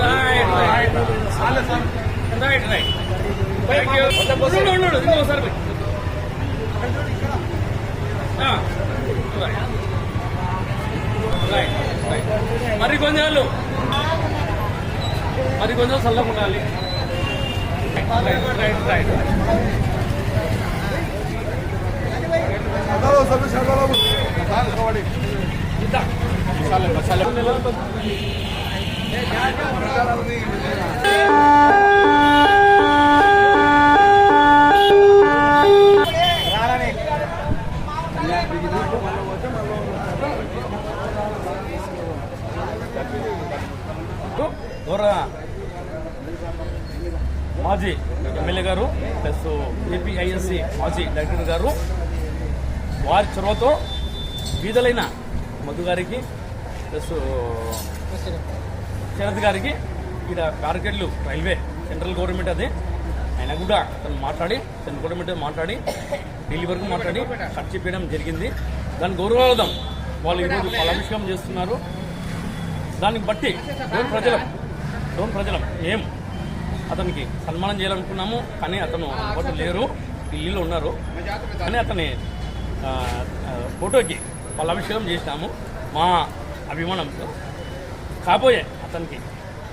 Right, right. Thank you. No, no, no, no, sir. మరి కొంచెం మరి కొంచెం చల్లగా ఉండాలి. Right right right. గౌరవ మాజీ ఎమ్మెల్యే గారు ప్లస్ ఏపీఐఎస్సి మాజీ డైరెక్టర్ గారు వారి చొరవతో బీదలైన మధు గారికి ప్లస్ శరత్ గారికి ఇక్కడ కార్కెట్లు రైల్వే సెంట్రల్ గవర్నమెంట్ అది. ఆయన కూడా తను మాట్లాడి సెంట్రల్ గవర్నమెంట్ మాట్లాడి ఢిల్లీ వరకు మాట్లాడి ఖర్చు చేయడం జరిగింది. దాని గౌరవార్థం వాళ్ళు ఈరోజు ఫలాభిషేకం చేస్తున్నారు. దాన్ని బట్టి ప్రజలు డోన్ ప్రజలం ఏం అతనికి సన్మానం చేయాలనుకున్నాము కానీ అతను అందుబాటులో లేరు ఢిల్లీలో ఉన్నారు. కానీ అతని ఫోటోకి వాళ్ళ ఫోటోకి చేసినాము మా అభిమానంతో. కాబోయే అతనికి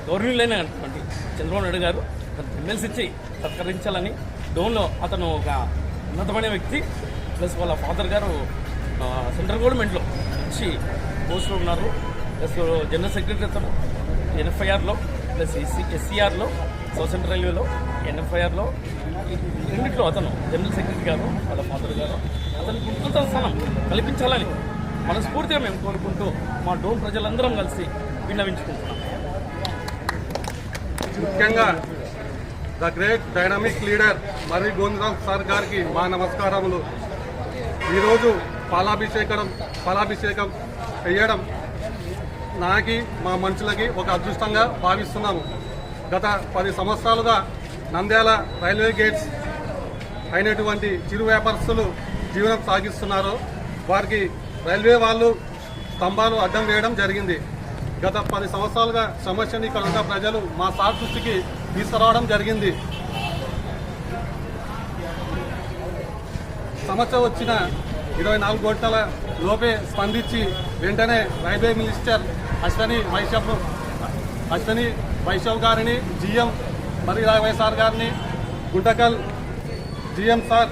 గౌరవనీయులైనటువంటి చంద్రబాబు నాయుడు గారు అతనికి ఎమ్మెల్సీ ఇచ్చి సత్కరించాలని డోన్లో అతను ఒక ఉన్నతమైన వ్యక్తి ప్లస్ వాళ్ళ ఫాదర్ గారు సెంట్రల్ గవర్నమెంట్లో మంచి పోస్టులో ఉన్నారు. ప్లస్ జనరల్ సెక్రటరీ అతను ఎన్ఎఫ్ఐఆర్లో ప్లస్ ఎస్సీ ఎస్సీఆర్లో సౌత్ రైల్వేలో ఎన్ఎఫ్ఐఆర్లో రెండిట్లో అతను జనరల్ సెక్రటరీ గారు వాళ్ళ ఫాదర్ గారు అతనికి ఉన్నత స్థానం కల్పించాలని మనస్ఫూర్తిగా మేము కోరుకుంటూ మా డోన్ ప్రజలందరం కలిసి విన్నవించుకుంటున్నాం. ముఖ్యంగా the great dynamic leader Marri Govindarao sir గారికి మా నమస్కారములు. ఈరోజు పాలాభిషేకం పాలాభిషేకం చేయడం నాకి మా మనుషులకి ఒక అదృష్టంగా భావిస్తున్నాము. గత పది సంవత్సరాలుగా నంద్యాల రైల్వే గేట్స్ అయినటువంటి చిరు వ్యాపారస్తులు జీవనం సాగిస్తున్నారు. వారికి రైల్వే వాళ్ళు స్తంభాలు అడ్డం వేయడం జరిగింది. గత పది సంవత్సరాలుగా సమస్యని ఇక్కడ ఉన్న ప్రజలు మా సార్ దృష్టికి తీసుకురావడం జరిగింది. సమస్య వచ్చిన ఇరవై నాలుగు గంటల లోపే స్పందించి వెంటనే రైల్వే మినిస్టర్ అశ్వని వైశవ్ అశ్వని వైశవ్ గారిని జిఎం మరి వైఎస్ఆర్ గారిని Guntakal GM sir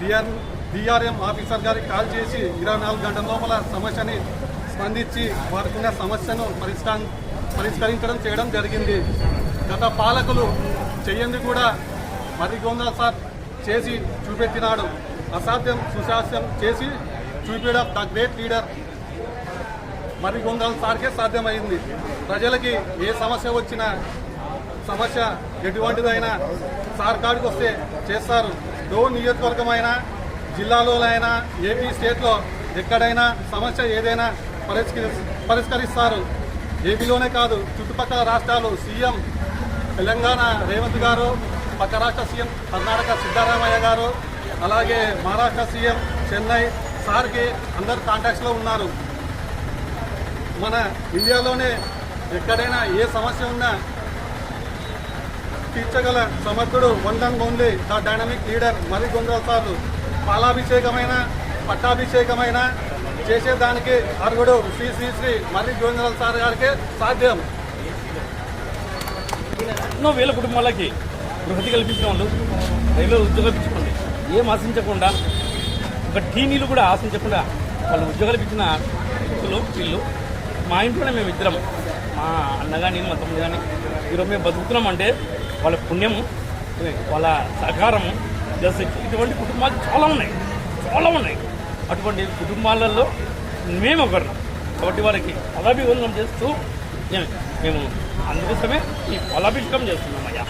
DR DRM officer గారికి కాల్ చేసి ఇరవై నాలుగు గంటల లోపల సమస్యని స్పందించి వారికి సమస్యను పరిష్కారం పరిష్కరించడం చేయడం జరిగింది. గత పాలకులు చెయ్యంది కూడా మరి సార్ చేసి చూపెట్టినాడు. అసాధ్యం సుశాస్యం చేసి చూపించడం ద గ్రేట్ లీడర్ మరి కొందరు సార్కే సాధ్యమైంది. ప్రజలకి ఏ సమస్య వచ్చినా సమస్య ఎటువంటిదైనా సార్ కాడికి వస్తే చేస్తారు. డో నియోజకవర్గమైనా జిల్లాలోనైనా ఏపీ స్టేట్లో ఎక్కడైనా సమస్య ఏదైనా పరిష్కరి పరిష్కరిస్తారు. ఏపీలోనే కాదు చుట్టుపక్కల రాష్ట్రాలు సీఎం తెలంగాణ రేవంత్ గారు పక్క రాష్ట్ర సీఎం కర్ణాటక సిద్ధరామయ్య గారు అలాగే మహారాష్ట్ర సీఎం చెన్నై సార్కి అందరు కాంటాక్ట్స్లో ఉన్నారు. మన ఇండియాలోనే ఎక్కడైనా ఏ సమస్య ఉన్నా తీర్చగల సమర్థుడు one and only the dynamic leader మరి గొంగళ సార్లు పాలాభిషేకమైన పట్టాభిషేకమైన చేసేదానికి అర్హుడు శ్రీ శ్రీ శ్రీ మరి గోవిందరావు సార్ గారికి సాధ్యం. ఎన్నో వేల కుటుంబాలకి బృహతి కల్పించిన వాళ్ళు రైల్వే ఉద్యోగం ఇప్పించుకోండి ఏం ఆశించకుండా ఒక టీనీలు కూడా ఆశించకుండా వాళ్ళు ఉద్యోగాలు ఇచ్చిన వ్యక్తులు వీళ్ళు మా ఇంట్లోనే మేము ఇద్దరం. మా అన్న కానీ మా తమ్ముడు కానీ ఈరోజు మేము బతుకుతున్నాం అంటే వాళ్ళ పుణ్యము వాళ్ళ సహకారము ప్లస్ ఇటువంటి కుటుంబాలు చాలా ఉన్నాయి. చాలా ఉన్నాయి. అటువంటి కుటుంబాలలో మేము ఒకరు కాబట్టి వాళ్ళకి పదాభివందనం చేస్తూ మేము- మేము అందుకోసమే ఈ ఫలాభిషేకం చేస్తున్నాం అయ్యా